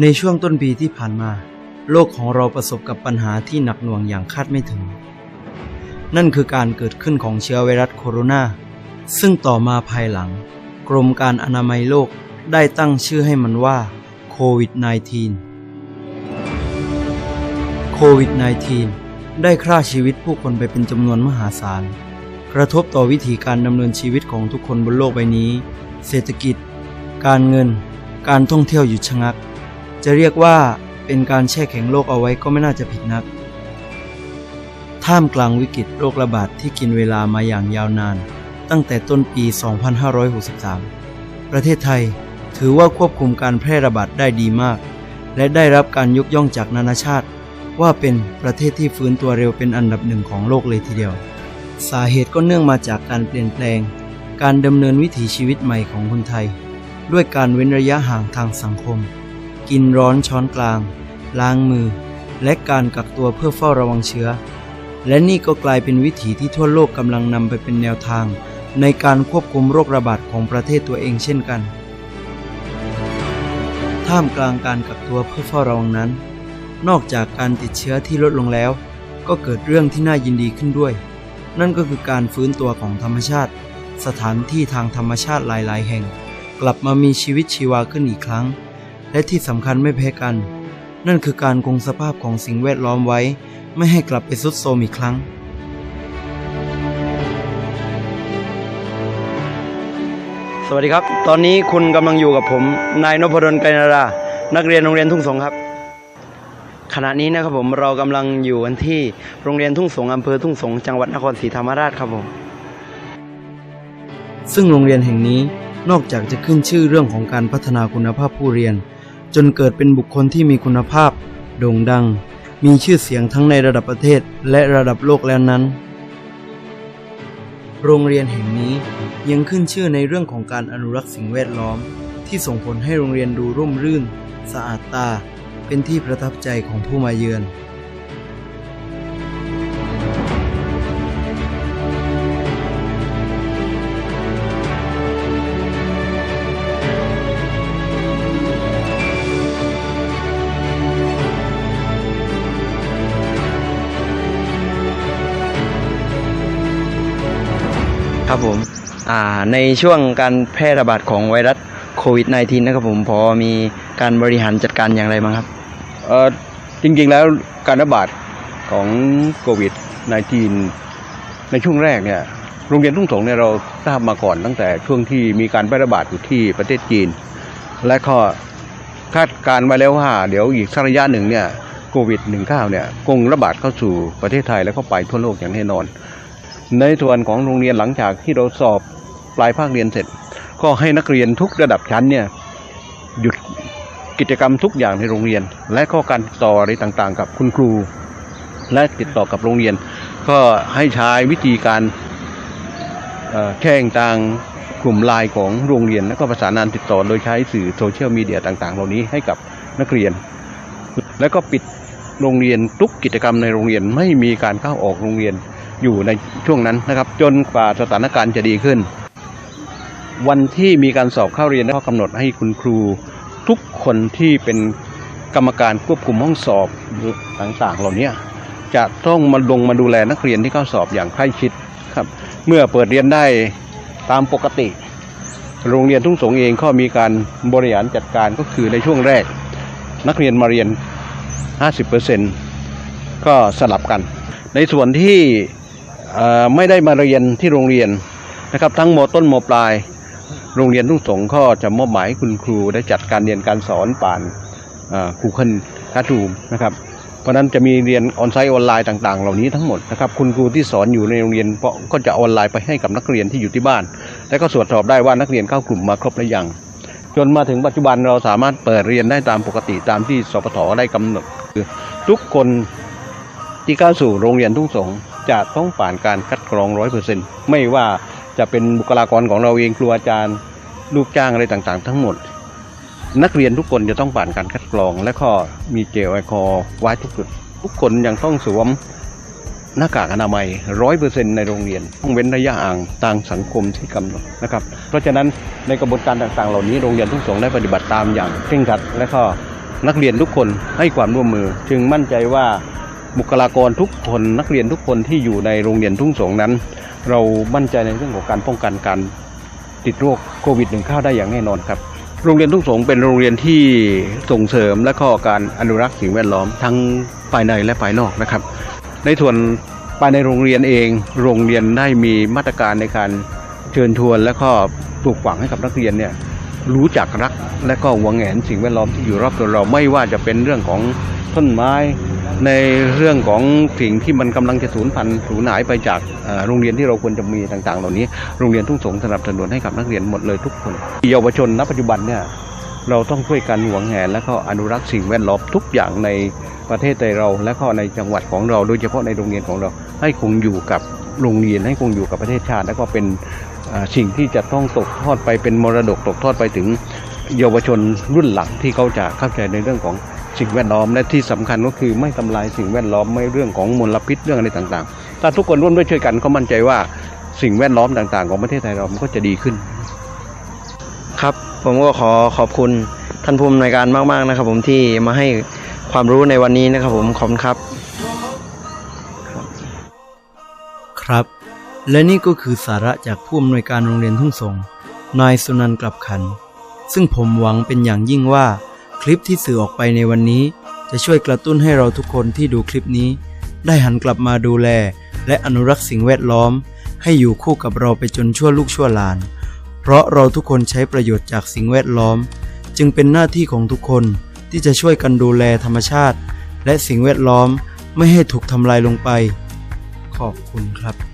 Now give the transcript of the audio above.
ในช่วงต้นปีที่ผ่านมา โลกของเราประสบกับปัญหาที่หนักหน่วงอย่างคาดไม่ถึง นั่นคือการเกิดขึ้นของเชื้อไวรัสโคโรนาซึ่งต่อมาภายหลัง กรมการอนามัยโลกได้ตั้งชื่อให้มันว่าโควิด -19 โควิด -19 ได้ฆ่าชีวิตผู้คนไปเป็นจำนวนมหาศาล กระทบต่อวิถีการดำเนินชีวิตของทุกคนบนโลกใบนี้ เศรษฐกิจ การเงิน การท่องเที่ยวหยุดชะงัก จะเรียกว่าเป็นการแช่แข็งโลกเอาไว้ก็ไม่น่าจะผิดนัก ท่ามกลางวิกฤตโรคระบาดที่กินเวลามาอย่างยาวนาน ตั้งแต่ต้นปี 2563 ประเทศไทยถือว่าควบคุมการแพร่ระบาดได้ดีมาก และได้รับการยกย่องจากนานาชาติ ว่าเป็นประเทศที่ฟื้นตัวเร็วเป็นอันดับหนึ่งของโลกเลยทีเดียว สาเหตุก็เนื่องมาจากการเปลี่ยนแปลง การดำเนินวิถีชีวิตใหม่ของคนไทย ด้วยการเว้นระยะห่างทางสังคม กินร้อนช้อนกลาง ล้างมือ และการกักตัวเพื่อเฝ้าระวังเชื้อ และนี่ก็กลายเป็นวิถีที่ทั่วโลกกำลังนำไปเป็นแนวทาง ในการควบคุมโรคระบาดของประเทศตัวเองเช่นกัน ท่ามกลางการกักตัวเพื่อเฝ้าระวังนั้น นอกจากการติดเชื้อที่ลดลงแล้ว ก็เกิดเรื่องที่น่ายินดีขึ้นด้วย นั่นก็คือการฟื้นตัวของธรรมชาติ สถานที่ทางธรรมชาติหลาย ๆ แห่ง กลับมามีชีวิตชีวาขึ้นอีกครั้ง และที่สำคัญไม่แพ้กัน นั่นคือการคงสภาพของสิ่งแวดล้อมไว้ ไม่ให้กลับไปสุดโทรมอีกครั้ง สวัสดีครับ ตอนนี้คุณกำลังอยู่กับผม นายนพดลไกรนารา นักเรียนโรงเรียนทุ่งสงครับ ขณะนี้นะครับผมเรากำลังอยู่กันที่โรงเรียนทุ่งสงอำเภอทุ่งสงจังหวัดนครศรีธรรมราชครับผมซึ่งโรงเรียนแห่งนี้นอกจากจะขึ้นชื่อเรื่องของการพัฒนาคุณภาพผู้เรียน จนเกิดเป็นบุคคลที่มีคุณภาพ โด่งดัง มีชื่อเสียงทั้งในระดับประเทศและระดับโลกแล้วนั้น โรงเรียนแห่งนี้ยังขึ้นชื่อในเรื่องของการอนุรักษ์สิ่งแวดล้อม ที่ส่งผลให้โรงเรียนดูร่มรื่น สะอาดตา เป็นที่ประทับใจของผู้มาเยือน ครับผมในช่วงการแพร่ระบาดของไวรัสโควิด -19 นะครับผมพอมีการบริหารจัดการอย่างไรบ้างครับเออจริงๆแล้วการระบาดของโควิด -19 ในช่วงแรกเนี่ยโรงเรียนทุ่งสงเนี่ยเราทราบมาก่อนตั้งแต่ช่วงที่มีการแพร่ระบาดอยู่ที่ประเทศจีน และก็คาดการณ์ไว้แล้วว่า เดี๋ยวอีกสักระยะหนึ่งเนี่ยโควิด -19 เนี่ยคงระบาดเข้าสู่ประเทศไทยแล้วก็ไปทั่วโลกอย่างแน่นอน ในส่วนของโรงเรียนหลังจากที่เราสอบปลายภาคเรียนเสร็จ ก็ให้นักเรียนทุกระดับชั้นเนี่ยหยุดกิจกรรมทุกอย่างในโรงเรียน และก็การติดต่ออะไรต่างๆ กับคุณครู และติดต่อกับโรงเรียน ก็ให้ใช้วิธีการเอ่อแข่งทางกลุ่มไลน์ของโรงเรียน และก็ประสานงานติดต่อโดยใช้สื่อโซเชียลมีเดียต่างๆ เหล่านี้ให้กับนักเรียน แล้วก็ปิดโรงเรียนทุกกิจกรรมในโรงเรียนไม่มีการเข้าออกโรงเรียน อยู่ในช่วงนั้นนะครับ จนกว่าสถานการณ์จะดีขึ้น วันที่มีการสอบเข้าเรียนก็กำหนดให้คุณครู ทุกคนที่เป็นกรรมการควบคุมห้องสอบต่างๆ เหล่านี้จะต้องมาลงมาดูแลนักเรียนที่เข้าสอบอย่างใกล้ชิดครับ เมื่อเปิดเรียนได้ตามปกติ โรงเรียนทุ่งสงเองก็มีการบริหารจัดการก็คือในช่วงแรก นักเรียนมาเรียน 50%ก็สลับกัน ในส่วนที่ ไม่ได้มาเรียนที่โรงเรียนนะครับ ทั้งมต้นมปลาย โรงเรียนทุ่งสงก็จะมอบหมายคุณครูได้จัดการเรียนการสอนผ่านคูเคิลคัทรูมนะครับเพราะนั้นจะมีเรียนออนไซต์ออนไลน์ต่างๆ เหล่านี้ทั้งหมดนะครับคุณครูที่สอนอยู่ในโรงเรียนก็จะออนไลน์ไปให้กับนักเรียนที่อยู่ที่บ้าน และก็ตรวจสอบได้ว่านักเรียนเข้ากลุ่มมาครบหรือยังจนมาถึงปัจจุบันเราสามารถเปิดเรียนได้ตามปกติตามที่สปทได้กำหนดคือทุกคนที่เข้าสู่โรงเรียนทุ่งสง จะต้องผ่านการคัดกรองร้อยเปอร์เซ็นต์ไม่ว่าจะเป็นบุคลากรของเราเองครูอาจารย์ลูกจ้างอะไรต่างๆ ทั้งหมด นักเรียนทุกคนจะต้องผ่านการคัดกรอง และก็มีเจลแอลกอฮอล์ไว้ทุกจุด ทุกคนยังต้องสวมหน้ากากอนามัยร้อยเปอร์เซ็นต์ในโรงเรียน ต้องเว้นระยะห่างทางสังคมที่กำหนดนะครับ เพราะฉะนั้นในกระบวนการต่างๆ เหล่านี้โรงเรียนทุกสงได้ปฏิบัติตามอย่างเคร่งครัด และก็นักเรียนทุกคนให้ความร่วมมือ จึงมั่นใจว่า บุคลากรทุกคนนักเรียนทุกคนที่อยู่ในโรงเรียนทุ่งสงนั้น เรามั่นใจในเรื่องของการป้องกันการติดโรคโควิด -19 ได้อย่างแน่นอนครับโรงเรียนทุ่งสงเป็นโรงเรียนที่ส่งเสริมและก็การอนุรักษ์สิ่งแวดล้อมทั้งภายในและภายนอกนะครับ ในส่วนภายในโรงเรียนเอง โรงเรียนได้มีมาตรการในการเชิญชวนและก็ปลูกฝังให้กับนักเรียนเนี่ยรู้จักรักและก็หวงแหนสิ่งแวดล้อมที่อยู่รอบตัวเราไม่ว่าจะเป็นเรื่องของต้นไม้ ในเรื่องของสิ่งที่มันกำลังจะสูญพันธุ์สูญหายไปจากโรงเรียนที่เราควรจะมีต่างๆ เหล่านี้ โรงเรียนทุ่งสงสนับสนุนให้กับนักเรียนหมดเลยทุกคนเยาวชนณปัจจุบันเนี่ยเราต้องช่วยกันหวงแหนและก็อนุรักษ์สิ่งแวดล้อมทุกอย่างในประเทศไทยเรา และก็ในจังหวัดของเรา โดยเฉพาะในโรงเรียนของเรา ให้คงอยู่กับโรงเรียนให้คงอยู่กับประเทศชาติ และก็เป็นสิ่งที่จะต้องตกทอดไปเป็นมรดกตกทอดไปถึงเยาวชนรุ่นหลังที่เขาจะเข้าใจในเรื่องของ สิ่งแวดล้อมและที่สำคัญก็คือไม่ทำลายสิ่งแวดล้อมไม่เรื่องของมลพิษเรื่องอะไรต่างๆ ถ้าทุกคนร่วมด้วยช่วยกันก็มั่นใจว่าสิ่งแวดล้อมต่างๆ ของประเทศไทยเรามันก็จะดีขึ้น ครับผมก็ขอขอบคุณท่านผู้อำนวยการมากๆนะครับผมที่มาให้ความรู้ในวันนี้นะครับผมขอบคุณครับ ครับ และนี่ก็คือสาระจากผู้อำนวยการโรงเรียนทุ่งสงนายสุนันท์กลับขัน ซึ่งผมหวังเป็นอย่างยิ่งว่า คลิปที่สื่อออกไปในวันนี้ จะช่วยกระตุ้นให้เราทุกคนที่ดูคลิปนี้ ได้หันกลับมาดูแล และอนุรักษ์สิ่งแวดล้อม ให้อยู่คู่กับเราไปจนชั่วลูกชั่วหลาน เพราะเราทุกคนใช้ประโยชน์จากสิ่งแวดล้อม จึงเป็นหน้าที่ของทุกคนที่จะช่วยกันดูแลธรรมชาติ และสิ่งแวดล้อมไม่ให้ถูกทำลายลงไป ขอบคุณครับ